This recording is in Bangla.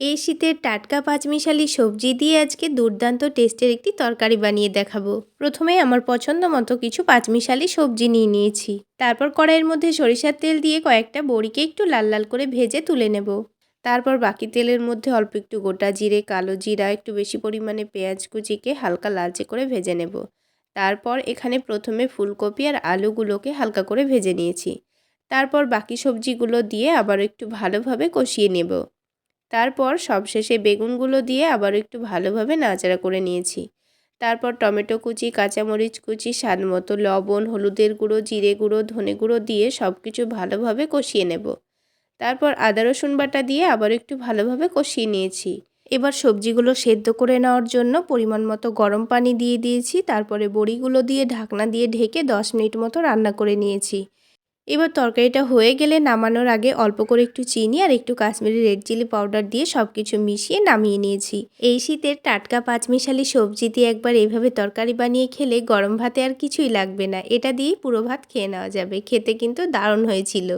এই শীতের টাটকা পাঁচমিশালি সবজি দিয়ে আজকে দুর্দান্ত টেস্টের একটি তরকারি বানিয়ে দেখাবো। প্রথমে আমার পছন্দ মতো কিছু পাঁচমিশালি সবজি নিয়ে নিয়েছি। তারপর কড়াইয়ের মধ্যে সরিষার তেল দিয়ে কয়েকটা বড়িকে একটু লাল লাল করে ভেজে তুলে নেব। তারপর বাকি তেলের মধ্যে অল্প একটু গোটা জিরে, কালো জিরা, একটু বেশি পরিমাণে পেঁয়াজ কুচিকে হালকা লালচে করে ভেজে নেব। তারপর এখানে প্রথমে ফুলকপি আর আলুগুলোকে হালকা করে ভেজে নিয়েছি। তারপর বাকি সবজিগুলো দিয়ে আবার একটু ভালোভাবে কষিয়ে নেব। তারপর সবশেষে বেগুনগুলো দিয়ে আবার একটু ভালোভাবে নাড়াচাড়া করে নিয়েছি। তারপর টমেটো কুচি, কাঁচামরিচ কুচি, স্বাদ মতো লবণ, হলুদের গুঁড়ো, জিরে গুঁড়ো, ধনে গুঁড়ো দিয়ে সব কিছু ভালোভাবে কষিয়ে নেব। তারপর আদা, রসুন বাটা দিয়ে আবার একটু ভালোভাবে কষিয়ে নিয়েছি। এবার সবজিগুলো সেদ্ধ করে নেওয়ার জন্য পরিমাণ মতো গরম পানি দিয়ে দিয়েছি। তারপরে বড়িগুলো দিয়ে ঢাকনা দিয়ে ঢেকে দশ মিনিট মতো রান্না করে নিয়েছি। এবার তরকারিটা হয়ে গেলে নামানোর আগে অল্প করে একটু চিনি আর একটু কাশ্মীরি রেড চিলি পাউডার দিয়ে সব কিছু মিশিয়ে নামিয়ে নিয়েছি। এই শীতের টাটকা পাঁচমিশালি সবজি দিয়ে একবার এইভাবে তরকারি বানিয়ে খেলে গরম ভাতে আর কিছুই লাগবে না। এটা দিয়েই পুরো ভাত খেয়ে নেওয়া যাবে। খেতে কিন্তু দারুণ হয়েছিল।